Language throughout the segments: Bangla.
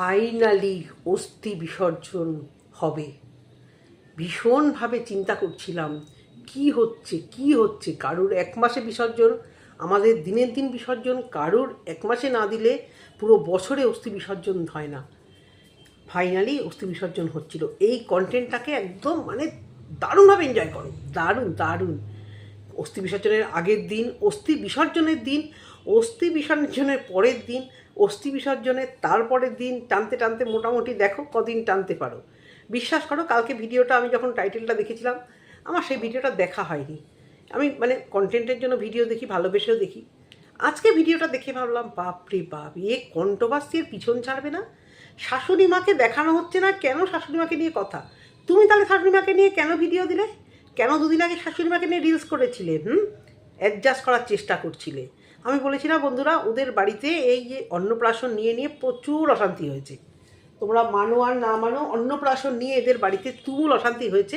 ফাইনালি অস্থি বিসর্জন হবে। ভীষণভাবে চিন্তা করছিলাম, কি হচ্ছে কি হচ্ছে? কারুর এক মাসে বিসর্জন, আমাদের দিনের দিন বিসর্জন, কারুর এক মাসে না দিলে পুরো বছরে অস্থি বিসর্জন হয় না। ফাইনালি অস্থি বিসর্জন হচ্ছিল। এই কন্টেন্টটাকে একদম মানে দারুণভাবে এনজয় করো। দারুণ দারুণ। অস্থি বিসর্জনের আগের দিন, অস্থি বিসর্জনের দিন, অস্থি বিসর্জনের পরের দিন অস্থি বিসর্জনে তারপরের দিন টানতে টানতে মোটামুটি দেখো কদিন টানতে পারো। বিশ্বাস করো, কালকে ভিডিওটা আমি যখন টাইটেলটা দেখেছিলাম, আমার সেই ভিডিওটা দেখা হয়নি। আমি মানে কন্টেন্টের জন্য ভিডিও দেখি, ভালোবেসেও দেখি। আজকে ভিডিওটা দেখে ভাবলাম বাপ রে বাপ, এ কন্ট্রোভার্সির পিছন ছাড়বে না? শাশুড়ি মাকে দেখানো হচ্ছে না, কেন শাশুড়ি মাকে নিয়ে কথা? তুমি তাহলে শাশুড়ি মাকে নিয়ে কেন ভিডিও দিলে? কেন দুদিন আগে শাশুড়ি মাকে নিয়ে রিলস করেছিলে, হুম? অ্যাডজাস্ট করার চেষ্টা করছিলে। আমি বলেছিলাম বন্ধুরা, ওদের বাড়িতে এই যে অন্নপ্রাশন নিয়ে নিয়ে প্রচুর অশান্তি হয়েছে। তোমরা মানো আর না মানো, অন্নপ্রাশন নিয়ে এদের বাড়িতে তুমুল অশান্তি হয়েছে।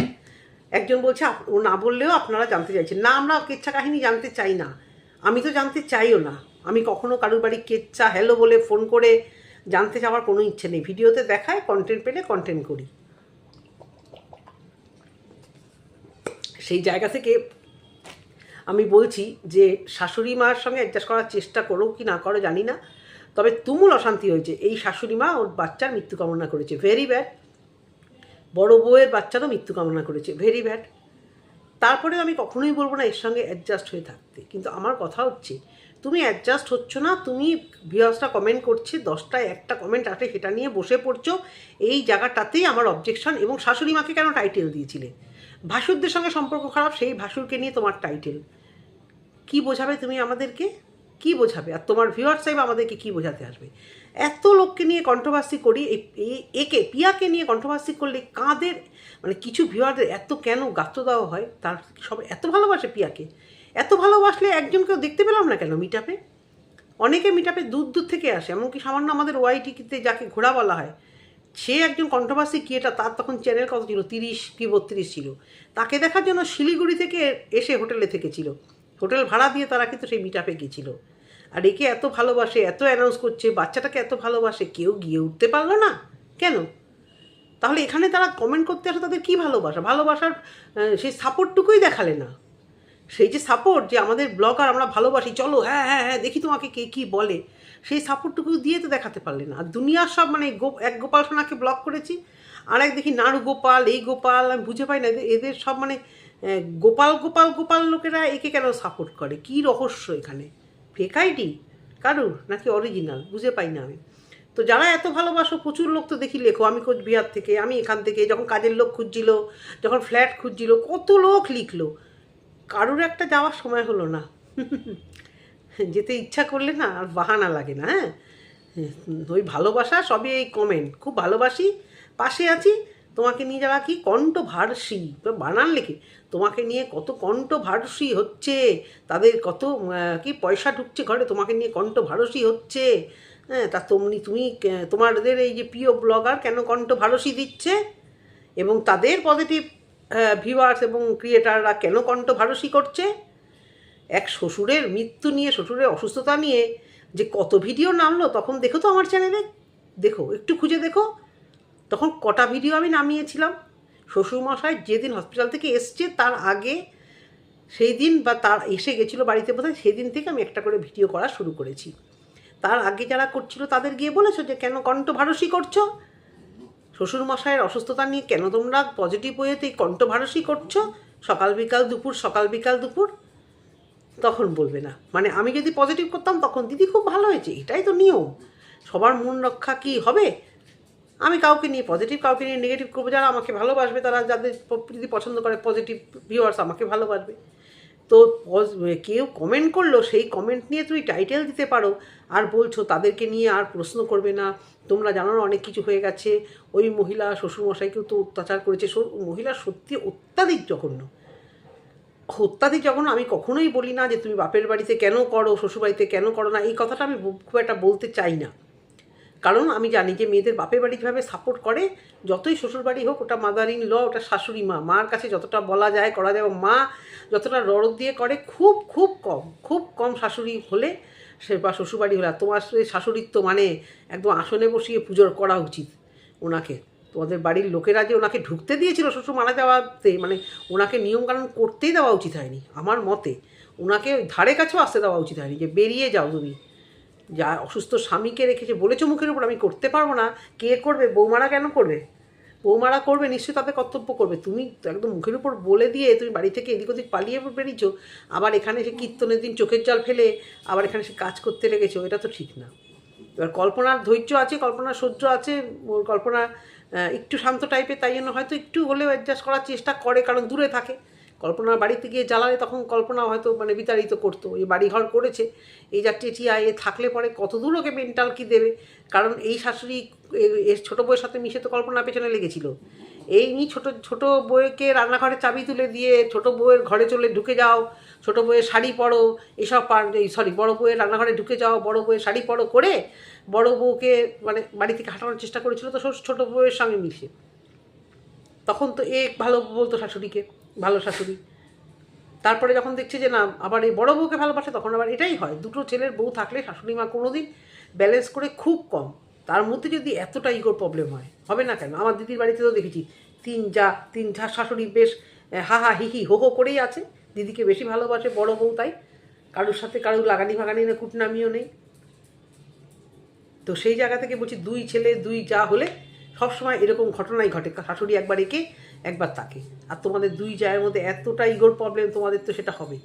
একজন বলছে ও না বললেও আপনারা জানতে চাইছেন। না, আমরা কেচ্ছা কাহিনী জানতে চাই না। আমি তো জানতে চাইও না। আমি কখনো কারোর বাড়ি কেচ্ছা হ্যালো বলে ফোন করে জানতে চাওয়ার কোনো ইচ্ছে নেই। ভিডিওতে দেখায় কন্টেন্ট পেলে কন্টেন্ট করি। সেই জায়গা থেকে আমি বলছি যে শাশুড়ি মার সঙ্গে অ্যাডজাস্ট করার চেষ্টা করো কি না করো, জানি না। তবে তুমুল অশান্তি হয়েছে। এই শাশুড়ি মা, ওর বাচ্চার মৃত্যু কামনা করেছে। ভেরি ব্যাড বড় বউয়ের বাচ্চারও মৃত্যু কামনা করেছে। ভেরি ব্যাড তারপরে আমি কখনোই বলব না এর সঙ্গে অ্যাডজাস্ট হয়ে থাকতে। কিন্তু আমার কথা হচ্ছে, তুমি অ্যাডজাস্ট হচ্ছ না, তুমি ভিউয়ার্সটা কমেন্ট করছে, দশটায় একটা কমেন্ট আসে, সেটা নিয়ে বসে পড়ছো। এই জায়গাটাতেই আমার অবজেকশন এবং শাশুড়ি মাকে কেন টাইটেল দিয়েছিলে? ভাসুরদের সঙ্গে সম্পর্ক খারাপ, সেই ভাসুরকে নিয়ে তোমার টাইটেল কি বোঝাবে তুমি আমাদেরকে? কি বোঝাবে? আর তোমার ভিউয়ার সাহেব আমাদেরকে কি বোঝাতে আসবে? এত লোককে নিয়ে কন্ট্রোভার্সি করি একে, পিয়াকে নিয়ে কন্ট্রোভার্সি করলে কাঁদের মানে কিছু ভিউয়ারদের এত কেন গাত্র দেওয়া হয়? তার সব এত ভালোবাসে পিয়াকে। এত ভালোবাসলে একজনকেও দেখতে পেলাম না কেন মিটাপে অনেকে মিটাপে দূর দূর থেকে আসে, এমনকি সামান্য আমাদের ওয়াইটিতে যাকে ঘোড়া বলা হয়, সে একজন কন্ট্রোভার্সি ক্রিয়েটার তার তখন চ্যানেল কত ছিল? তিরিশ কি বত্রিশ ছিল। তাকে দেখার জন্য শিলিগুড়ি থেকে এসে হোটেলে থেকেছিল। হোটেল ভাড়া দিয়ে তারা কিন্তু সেই মিটাপে গেছিল। আর একে এত ভালোবাসে, এত অ্যানাউন্স করছে, বাচ্চাটাকে এত ভালোবাসে, কেউ গিয়ে উঠতে পারল না। কেন? তাহলে এখানে তারা কমেন্ট করতে আসে তাদের কী ভালোবাসা? ভালোবাসার সেই সাপোর্টটুকুই দেখালে না। সেই যে সাপোর্ট যে আমাদের ব্লগার আমরা ভালোবাসি, চলো হ্যাঁ হ্যাঁ হ্যাঁ দেখি তোমাকে কে কী বলে। সেই সাপোর্টটুকু দিয়ে তো দেখাতে পারলে না। আর দুনিয়ার সব মানে এক গোপাল সোনাকে ব্লক করেছি। আর এক দেখি নাড়ু গোপাল, এই গোপাল, আমি বুঝে পাই না এদের- সব মানে গোপাল গোপাল গোপাল লোকেরা একে কেন সাপোর্ট করে? কি রহস্য এখানে? ফেক আইডি কারুর? নাকি অরিজিনাল বুঝে পাই না আমি। তো যারা এত ভালোবাসো, প্রচুর লোক তো দেখি লেখো, আমি কোচবিহার থেকে, আমি এখান থেকে, যখন কাজের লোক খুঁজছিল, যখন ফ্ল্যাট খুঁজছিল, কত লোক লিখলো। কারুর একটা যাওয়ার সময় হলো না। যেতে ইচ্ছা করলে না, আর বাহানা লাগে না হ্যাঁ? ওই ভালোবাসা, সবই এই কমেন্ট খুব ভালোবাসি, পাশে আছি তোমাকে নিয়ে যাওয়া কি কণ্ঠভার্সি? বানান লেখে। তোমাকে নিয়ে কত কণ্ঠভার্সি হচ্ছে? তাদের কত কি পয়সা ঢুকছে ঘরে? তোমাকে নিয়ে কণ্ঠভারসি হচ্ছে? হ্যাঁ তা তুমি তুমি তোমাদের এই যে প্রিয় ব্লগার কেন কণ্ঠভারসি দিচ্ছে? এবং তাদের পজিটিভ ভিউয়ার্স এবং ক্রিয়েটাররা কেন কণ্ঠভারসি করছে? এক শ্বশুরের মৃত্যু নিয়ে, শ্বশুরের অসুস্থতা নিয়ে যে কত ভিডিও নামলো, তখন দেখো তো আমার চ্যানেলে দেখো, একটু খুঁজে দেখো। তখন কটা ভিডিও আমি নামিয়েছিলাম। শ্বশুরমশাই যেদিন হসপিটাল থেকে এসছে, তার আগে সেই দিন বা তার এসে গেছিল বাড়িতে বোধহয় সেই দিন থেকে আমি একটা করে ভিডিও করা শুরু করেছি। তার আগে যারা করছিল, তাদের গিয়ে বলেছ যে, কেন কণ্ঠভারসি করছ? শ্বশুরমশাইয়ের অসুস্থতা নিয়ে, কেন তোমরা পজিটিভ ওয়েতে এই কণ্ঠভারসি করছ? সকাল বিকাল দুপুর, সকাল বিকাল দুপুর? তখন বলবে না। মানে আমি যদি পজিটিভ করতাম, তখন দিদি খুব ভালো হয়েছে, এটাই তো নিয়ম। সবার মন রক্ষা কি হবে? আমি কাউকে নিয়ে পজিটিভ কাউকে নিয়ে নেগেটিভ করব, যারা আমাকে ভালোবাসবে, তারা যাদের যদি পছন্দ করে পজিটিভ ভিউয়ার্স আমাকে ভালোবাসবে। তো কেউ কমেন্ট করল, সেই কমেন্ট নিয়ে তুমি টাইটেল দিতে পারো, আর বলছো তাদেরকে নিয়ে আর প্রশ্ন করবে না। তোমরা জানো না অনেক কিছু হয়ে গেছে। ওই মহিলা শ্বশুরমশাইকেও তো অত্যাচার করেছে। মহিলা সত্যি অত্যাধিক জঘন্য। অত্যাধিক যখন আমি কখনোই বলি না যে তুমি বাপের বাড়িতে কেন করো, শ্বশুরবাড়িতে কেন করো না। এই কথাটা আমি খুব একটা বলতে চাই না। কারণ আমি জানি যে মেয়েদের বাপের বাড়ি যেভাবে সাপোর্ট করে, যতই শ্বশুরবাড়ি হোক, ওটা মাদার ইন ল ওটা শাশুড়ি মা, মার কাছে যতটা বলা যায়, করা যায় মা যতটা রড়দ দিয়ে করে, খুব খুব কম খুব কম শাশুড়ি হলে সে বা শ্বশুরবাড়ি হলে তোমার শাশুড়ির তো মানে একদম আসনে বসিয়ে পুজোর করা উচিত ওনাকে। তোমাদের বাড়ির লোকেরা যে ওনাকে ঢুকতে দিয়েছিল শ্বশুর মারা যাওয়াতে মানে ওনাকে নিয়মকানুন করতেই দেওয়া উচিত হয়নি, আমার মতে। ওনাকে ধারে কাছেও আসতে দেওয়া উচিত হয়নি যে, বেরিয়ে যাও তুমি। যা অসুস্থ স্বামীকে রেখেছে, বলেছ মুখের উপর, আমি করতে পারব না। কে করবে? বৌমারা কেন করবে? বৌমারা করবে, নিশ্চয়ই তাদের কর্তব্য করবে। তুমি একদম মুখের উপর বলে দিয়ে তুমি বাড়ি থেকে এদিক ওদিক পালিয়ে বেরিয়েছো, আবার এখানে এসে কীর্তনের দিন চোখের জল ফেলে, আবার এখানে সে কাজ করতে লেগেছো, এটা তো ঠিক না। এবার কল্পনার ধৈর্য আছে, কল্পনার সহ্য আছে, ওর কল্পনা একটু শান্ত টাইপের তাই জন্য হয়তো একটু হলেও অ্যাডজাস্ট করার চেষ্টা করে, কারণ দূরে থাকে। কল্পনার বাড়িতে গিয়ে জ্বালালে তখন কল্পনা হয়তো মানে বিতাড়িত করতো। এই বাড়িঘর করেছে, এই যা টেটিয়া এ থাকলে পরে কত দূর ওকে মেন্টাল কি দেবে? কারণ এই শাশুড়ি এর ছোটো বউয়ের সাথে মিশে তো কল্পনা পেছনে লেগেছিল। এই নিয়ে ছোটো ছোটো বউকে রান্নাঘরে চাবি তুলে দিয়ে ছোটো বউয়ের ঘরে চলে ঢুকে যাও, ছোটো বউয়ের শাড়ি পরো, এসব পার সরি বড়ো বউয়ের রান্নাঘরে ঢুকে যাও, বড় বউয়ের শাড়ি পরো করে বড় বউকে মানে বাড়ি থেকে হাঁটানোর চেষ্টা করেছিল, তো ছোটো বউয়ের সঙ্গে মিশে। তখন তো এ ভালো বলতো শাশুড়িকে। ভালো শাশুড়ি। তারপরে যখন দেখছি যে না, আবার এই বড় বউকে ভালোবাসে, তখন আবার এটাই হয়। দুটো ছেলের বউ থাকলে শাশুড়ি মা কোনো দিন ব্যালেন্স করে খুব কম। তার মধ্যে যদি এতটা ইগোর প্রবলেম হয়, হবে না কেন? আমার দিদির বাড়িতে তো দেখেছি, তিন যা তিন যা শাশুড়ি বেশ হা হা, হি হি, হো হো করেই আছে। দিদিকে বেশি ভালোবাসে বড় বউ তাই। কারোর সাথে কারোর লাগানি ভাগানি না, কুটনামিও নেই। তো সেই জায়গা থেকে বলছি, দুই ছেলে, দুই যা হলে সবসময় এরকম ঘটনাই ঘটে। শাশুড়ি একবার একে একবার তাকে। আর তোমাদের দুই জায়ের মধ্যে এতটা ইগোর প্রবলেম তোমাদের তো সেটা হবে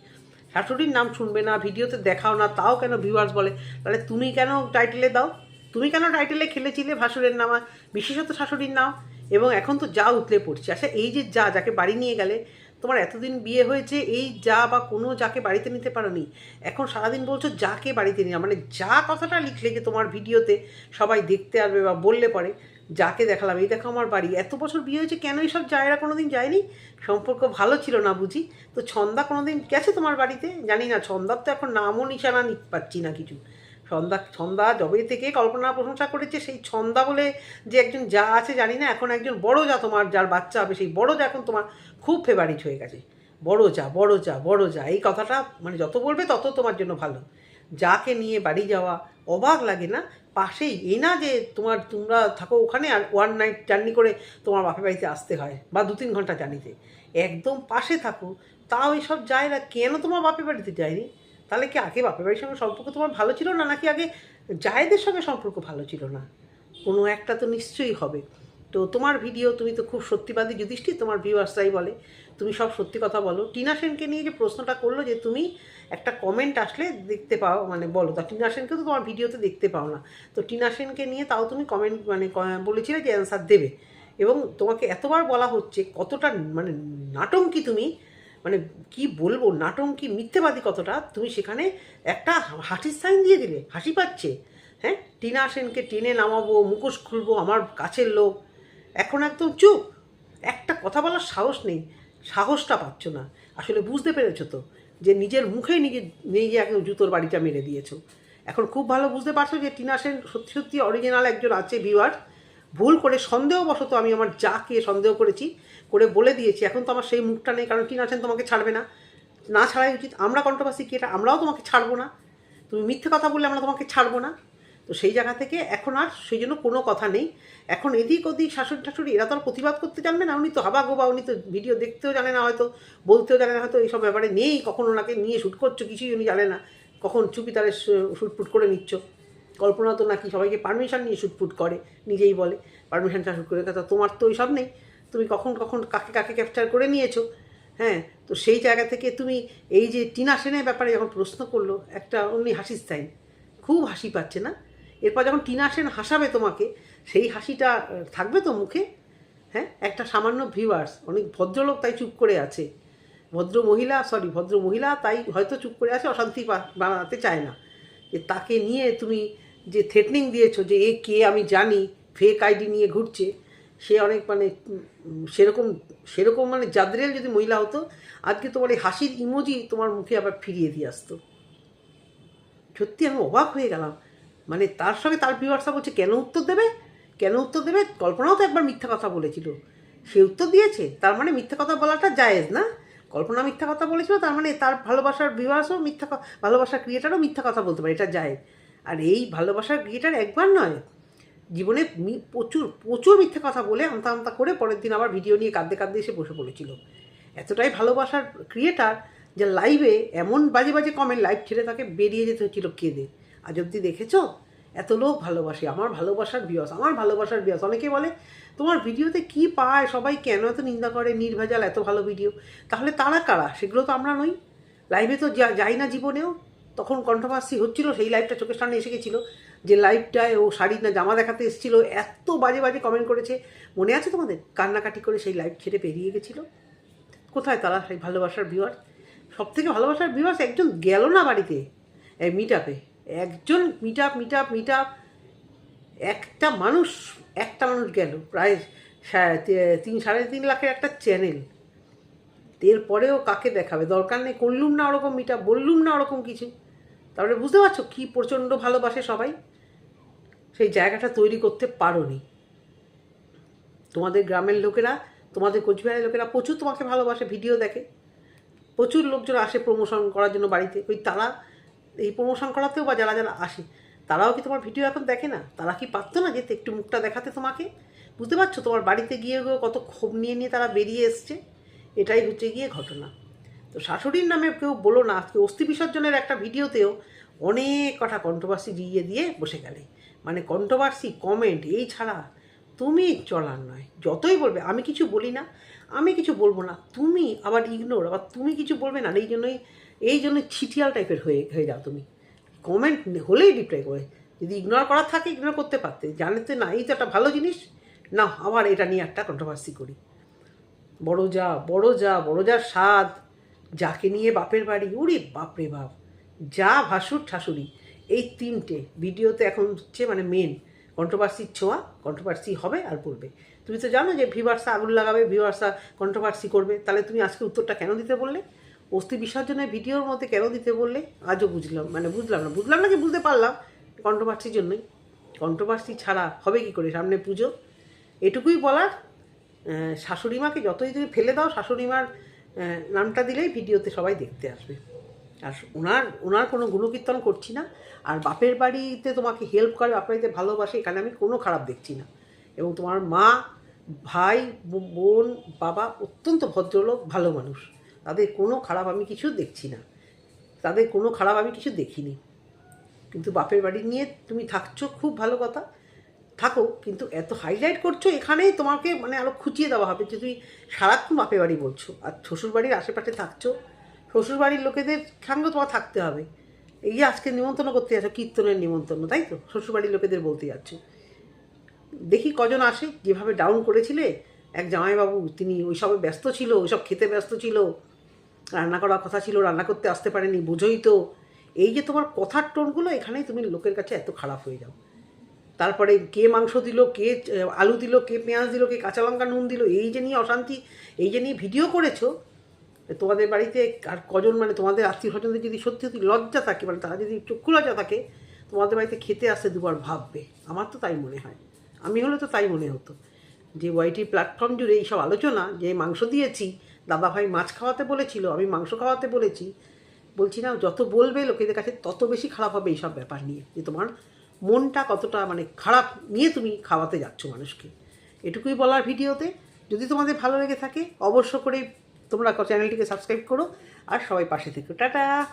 শাশুড়ির নাম শুনবে না, ভিডিওতে দেখাও না, তাও কেন ভিউয়ার্স বলে? তাহলে তুমি কেন টাইটেলে দাও? তুমি কেন টাইটেলে খেলেছিলে ভাসুরের নামা? বিশেষত শাশুড়ির নাম? এবং এখন তো যা উতলে পড়ছে। আচ্ছা এই যে যা যাকে বাড়ি নিয়ে গেলে, তোমার এতদিন বিয়ে হয়েছে, এই যা বা কোনো যাকে বাড়িতে নিতে পারোনি, এখন সারাদিন বলছো যাকে বাড়িতে নিয়ে মানে যা কথাটা লিখলে যে তোমার ভিডিওতে সবাই দেখতে আসবে বা বললে পরে যাকে দেখালাম, এই দেখো আমার বাড়ি। এত বছর বিয়ে হয়েছে, কেন এইসব জায়গা কোনো দিন যায়নি? সম্পর্ক ভালো ছিল না বুঝি। তো ছন্দা কোনো দিন গেছে তোমার বাড়িতে? জানি না, ছন্দার তো এখন নামও নিশানা পাচ্ছি না কিছু। ছন্দা ছন্দা যবে থেকে কল্পনা প্রশংসা করেছে, সেই ছন্দা বলে যে একজন যা আছে জানি না, এখন একজন বড় যা তোমার, যার বাচ্চা হবে, সেই বড় যা এখন তোমার খুব ফেভারিট হয়ে গেছে। বড় যা বড় যা বড় যা, এই কথাটা মানে যত বলবে তত তোমার জন্য ভালো। যাকে নিয়ে বাড়ি যাওয়া অবাক লাগে না পাশেই, এই না যে তোমার, তোমরা থাকো ওখানে আর ওয়ান নাইট জার্নি করে তোমার বাপের বাড়িতে আসতে হয়, বা দু তিন ঘণ্টা জার্নিতে একদম পাশে থাকো, তাও এসব যায় না। কেন তোমার বাপের বাড়িতে যায়নি? তাহলে কি আগে বাপের বাড়ির সঙ্গে সম্পর্ক তোমার ভালো ছিল না, নাকি আগে জায়েদের সঙ্গে সম্পর্ক ভালো ছিল না? কোনো একটা তো নিশ্চয়ই হবে। তো তোমার ভিডিও, তুমি তো খুব সত্যিবাদী যুধিষ্ঠির, তোমার ভিউয়ার্সরাই বলে। তুমি সব সত্যি কথা বলো। টিনা সেনকে নিয়ে যে প্রশ্নটা করল যে তুমি একটা কমেন্ট আসলে দেখতে পাও মানে বলো। তা টিনা সেনকে তো তোমার ভিডিওতে দেখতে পাও না। তো টিনা সেনকে নিয়ে তাও তুমি কমেন্ট মানে বলেছিলে যে অ্যান্সার দেবে। এবং তোমাকে এতবার বলা হচ্ছে কতটা মানে নাটঙ্কি তুমি মানে কি বলব, নাটঙ্কি, মিথ্যেবাদী কতটা, তুমি সেখানে একটা হাসির সাইন দিয়ে দিলে, হাসি পাচ্ছে। হ্যাঁ? টিনা সেনকে টেনে নামাবো, মুখোশ খুলবো, আমার কাছের লোক। এখন একদম চুপ। একটা কথা বলার সাহস নেই। সাহসটা পাচ্ছ না। আসলে বুঝতে পেরেছ তো যে নিজের মুখেই নিজে নিজে এখন জুতোর বাড়িটা মেরে দিয়েছ। এখন খুব ভালো বুঝতে পারছ যে টিনা সেন সত্যি সত্যি অরিজিনাল একজন আছে ভিউয়ার ভুল করে সন্দেহবশত আমি আমার যাকে সন্দেহ করেছি, করে বলে দিয়েছি। এখন তো আমার সেই মুখটা নেই, কারণ টিনা সেন তোমাকে ছাড়বে না। না ছাড়াই উচিত। আমরা কন্ট্রোভার্সি কি এটা আমরাও তোমাকে ছাড়বো না। তুমি মিথ্যে কথা বললে আমরা তোমাকে ছাড়বো না। তো সেই জায়গা থেকে এখন আর সেই জন্য কোনো কথা নেই। এখন এদিক ওদিক শাশুড়ি ঠাশুড়ি এরা তো আর প্রতিবাদ করতে জানবে না। উনি তো হাবা গোবা উনি তো ভিডিও দেখতেও জানে না হয়তো, বলতেও জানে না হয়তো, এইসব ব্যাপারে নেই। কখন ওনাকে নিয়ে শ্যুট করছ কিছুই উনি জানে না। কখন চুপি তারে শ্যুটপুট করে নিচ্ছ? কল্পনা তো নাকি সবাইকে পারমিশন নিয়ে শ্যুটপুট করে, নিজেই বলে। পারমিশন শ্যুট করে কথা তোমার তো ওইসব নেই। তুমি কখন কখন কাকে কাকে ক্যাপচার করে নিয়েছো? হ্যাঁ তো সেই জায়গা থেকে তুমি এই যে টিনা সেনের ব্যাপারে যখন প্রশ্ন করল, একটা অমনি হাসির সাইন খুব হাসি পাচ্ছে না? এরপর যখন টিনা সেন হাসাবে তোমাকে, সেই হাসিটা থাকবে তো মুখে? হ্যাঁ? একটা সামান্য ভিউয়ার্স অনেক ভদ্রলোক তাই চুপ করে আছে। ভদ্র মহিলা সরি ভদ্র মহিলা তাই হয়তো চুপ করে আছে, অশান্তি বানাতে চায় না। যে তাকে নিয়ে তুমি যে থ্রেটনিং দিয়েছ যে এ, কে আমি জানি ফেক আইডি নিয়ে ঘুরছে, সে অনেক মানে সেরকম সেরকম মানে জাদরেল যদি মহিলা হতো, আজকে তোমার এই হাসির ইমোজি তোমার মুখে আবার ফিরিয়ে দিয়ে আসতো। সত্যি আমি অবাক হয়ে গেলাম। মানে তার সঙ্গে তার ভিউয়ার্সরা বলছে কেন উত্তর দেবে? কেন উত্তর দেবে? কল্পনাও তো একবার মিথ্যা কথা বলেছিল। সে উত্তর দিয়েছে, তার মানে মিথ্যা কথা বলাটা জায়েজ না। কল্পনা মিথ্যা কথা বলেছিল, তার মানে তার ভালোবাসার বিবাসও মিথ্যা ভালোবাসার ক্রিয়েটারও মিথ্যা কথা বলতে পারে, এটা যায় আর এই ভালোবাসার ক্রিয়েটার একবার নয়, জীবনে প্রচুর প্রচুর মিথ্যা কথা বলে আমতা আমতা করে পরের দিন আবার ভিডিও নিয়ে কাঁদতে কাঁদতে এসে বসে পড়েছিল। এতটাই ভালোবাসার ক্রিয়েটার যে লাইভে এমন বাজে বাজে কমেন্ট লাইভ ছেড়ে তাকে বেরিয়ে যেতে হচ্ছিল কেঁদে। আজ অব্দি দেখেছ? এত লোক ভালোবাসে। আমার ভালোবাসার বিয়স, আমার ভালোবাসার বিয়স। অনেকে বলে, তোমার ভিডিওতে কি পায়? সবাই কেন এত নিন্দা করে? নির্ভেজাল, এত ভালো ভিডিও। তাহলে তারা কারা? সেগুলো তো আমরা নই। লাইভে তো যাই না জীবনেও। তখন কন্ট্রোভার্সি হচ্ছিল, সেই লাইভটা চোখের সামনে এসে গেছিল। যে লাইভটায় ও শাড়ি না জামা দেখাতে এসেছিল, এত বাজে বাজে কমেন্ট করেছে। মনে আছে তোমাদের? কান্নাকাটি করে সেই লাইভ ছেড়ে পেরিয়ে গেছিল। কোথায় তারা? সেই ভালোবাসার ভিউয়ার সব থেকে ভালোবাসার ভিউয়ার্স একজন গেল না বাড়িতে, এই মিট আপে একজন meet up meet up meet up একটা মানুষ একটা মানুষ গেল, প্রায় তিন সাড়ে তিন লাখের একটা চ্যানেল এরপরেও কাকে দেখাবে? দরকার নেই, করলুম না ওরকম মিটা বললুম না ওরকম কিছু। তাহলে বুঝতে পারছ কী প্রচণ্ড ভালোবাসে সবাই? সেই জায়গাটা তৈরি করতে পারোনি। তোমাদের গ্রামের লোকেরা, তোমাদের কোচবিহারের লোকেরা প্রচুর তোমাকে ভালোবাসে ভিডিও দেখে। প্রচুর লোকজন আসে প্রমোশন করার জন্য বাড়িতে। ওই তারা এই প্রমোশন করাতেও বা যারা যারা আসে, তারাও কি তোমার ভিডিও এখন দেখে না? তারা কি পারতো না যেতে একটু মুখটা দেখাতে তোমাকে? বুঝতে পারছ? তোমার বাড়িতে গিয়ে কত ক্ষোভ নিয়ে নিয়ে তারা বেরিয়ে এসছে। এটাই হচ্ছে গিয়ে ঘটনা। তো শাশুড়ির নামে কেউ বলো না, আজকে অস্থি বিসর্জনের একটা ভিডিওতেও অনেক কটা কন্ট্রোভার্সি দিয়ে দিয়ে বসে গেলে। মানে কন্ট্রোভার্সি কমেন্ট এই ছাড়া তুমি চলার নয়। যতই বলবে, আমি কিছু বলি না, আমি কিছু বলব না। তুমি আবার ইগনোর আবার তুমি কিছু বলবে না। এই জন্যই এই জন্য ছিটিয়াল টাইপের হয়ে হয়ে যাও তুমি। কমেন্ট হলেই রিপ্লাই করে। যদি ইগনোর করার থাকে ইগনোর করতে পারতে। জানতে না, এই তো একটা ভালো জিনিস। না আবার এটা নিয়ে একটা কন্ট্রোভার্সি করি। বড় যা বড় যা, বড় যার স্বাদ, যাকে নিয়ে বাপের বাড়ি উড়ি বাপরে বাপ! যা ভাসুর ঠাসুরি। এই তিনটে ভিডিওতে এখন হচ্ছে মানে মেন কন্ট্রোভার্সির ছোঁয়া কন্ট্রোভার্সি হবে আর বলবে তুমি তো জানো যে ভিভার্সা আগুন লাগাবে ভিভার্সা কন্ট্রোভার্সি করবে। তাহলে তুমি আজকে উত্তরটা কেন দিতে বললে? অস্থি বিসর্জনের ভিডিওর মধ্যে কেন দিতে বললে? আজও বুঝলাম মানে বুঝলাম না বুঝলাম না কি বুঝতে পারলাম কন্ট্রোভার্সির জন্যই। কন্ট্রোভার্সি ছাড়া হবে কি করে? সামনে পুজো। এটুকুই বলার শাশুড়ি মাকে যতই তুমি ফেলে দাও শাশুড়ি মার নামটা দিলেই ভিডিওতে সবাই দেখতে আসবে। আর ওনার ওনার কোনো গুণকীর্তন করছি না। আর বাপের বাড়িতে তোমাকে হেল্প করে, বাপের বাড়িতে ভালোবাসে, এখানে আমি কোনো খারাপ দেখছি না। এবং তোমার মা, ভাই, বোন, বাবা অত্যন্ত ভদ্রলোক, ভালো মানুষ। তাদের কোনো খারাপ আমি কিছু দেখছি না। তাদের কোনো খারাপ আমি কিছু দেখিনি। কিন্তু বাপের বাড়ি নিয়ে তুমি থাকছো, খুব ভালো কথা। থাকো, কিন্তু এত হাইলাইট করছ এখানেই তোমাকে মানে আরও খুঁচিয়ে দেওয়া হবে যে তুমি সারাক্ষণ বাপের বাড়ি বলছো। আর শ্বশুরবাড়ির আশেপাশে থাকছো। শ্বশুরবাড়ির লোকেদের সঙ্গেও তোমার থাকতে হবে। এই আজকে নিমন্ত্রণ করতে যাচ্ছ, কীর্তনের নিমন্ত্রণ, তাই তো? শ্বশুরবাড়ির লোকেদের বলতে যাচ্ছ। দেখি কজন আসে, যেভাবে ডাউন করেছিলে। এক জামাইবাবু, তিনি ওইসবে ব্যস্ত ছিল, ওইসব খেতে ব্যস্ত ছিল। রান্না করার কথা ছিল, রান্না করতে আসতে পারেনি, বুঝোই তো। এই যে তোমার কথার টোনগুলো, এখানেই তুমি লোকের কাছে এত খারাপ হয়ে যাও। তারপরে কে মাংস দিল, কে আলু দিল, কে পেঁয়াজ দিল, কে কাঁচা লঙ্কা, নুন দিল, এই যে নিয়ে অশান্তি, এই যে নিয়ে ভিডিও করেছ তোমাদের বাড়িতে আর কজন মানে তোমাদের আত্মীয় স্বজনদের যদি সত্যি সত্যি লজ্জা থাকে মানে তারা যদি চক্ষু লজ্জা থাকে, তোমাদের বাড়িতে খেতে আসতে দুবার ভাববে। আমার তো তাই মনে হয়। আমি হলে তো তাই মনে হতো। যে ওয়াইটি প্ল্যাটফর্ম জুড়ে এইসব আলোচনা, যে মাংস দিয়েছি দাদাভাই মাছ খাওয়াতে বলেছিল, আমি মাংস খাওয়াতে বলেছি। বলছি, না, যত বলবে লোকেদের কাছে, তত বেশি খারাপ হবে এইসব ব্যাপার নিয়ে। যে তোমার মনটা কতটা মানে খারাপ নিয়ে তুমি খাওয়াতে যাচ্ছ মানুষকে। এটুকুই বলার ভিডিওতে। যদি তোমাদের ভালো লেগে থাকে, অবশ্য করে তোমরা চ্যানেলটিকে সাবস্ক্রাইব করো। আর সবাই পাশে থেকো। টাটা!